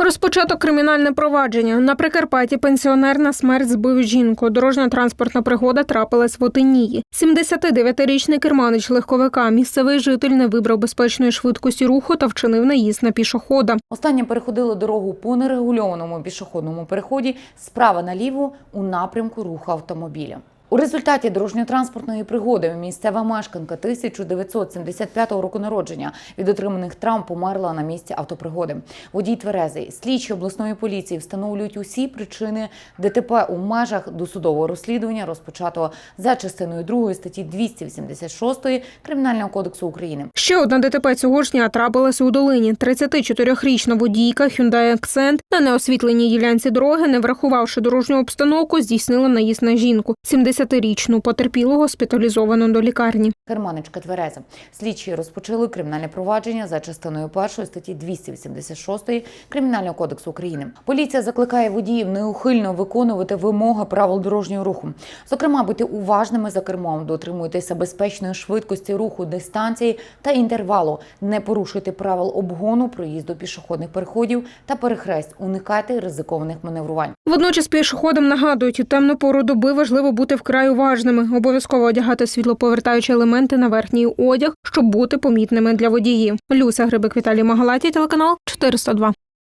Розпочато кримінальне провадження. На Прикарпатті пенсіонер на смерть збив жінку. Дорожня транспортна пригода трапилась в Отинії. 79-річний керманич легковика. Місцевий житель не вибрав безпечної швидкості руху та вчинив наїзд на пішохода. Останні переходили дорогу по нерегульованому пішохідному переході справа наліво у напрямку руху автомобіля. У результаті дорожньо-транспортної пригоди місцева мешканка 1975 року народження від отриманих травм померла на місці автопригоди. Водій тверезий. Слідчі обласної поліції встановлюють усі причини ДТП у межах досудового розслідування, розпочатого за частиною 2 статті 286 Кримінального кодексу України. Ще одна ДТП цього ж дня трапилася у долині. 34-річна водійка Hyundai Accent на неосвітленій ділянці дороги, не врахувавши дорожню обстановку, здійснила наїзд на жінку. 70-річну потерпілу госпіталізовано до лікарні. Керманичка Твереза. Слідчі розпочали кримінальне провадження за частиною першої статті 286 Кримінального кодексу України. Поліція закликає водіїв неухильно виконувати вимоги правил дорожнього руху. Зокрема, бути уважними за кермом, дотримуйтеся безпечної швидкості руху, дистанції та інтервалу, не порушуйте правил обгону, проїзду пішохідних переходів та перехрест, уникайте ризикованих маневрувань. Водночас пішоходам нагадують, у темну пору доби важливо бути вкрай уважними. Обов'язково одягати світлоповертаючі елементи на верхній одяг, щоб бути помітними для водіїв. Люся Грибик Віталій Магалаті, телеканал 402.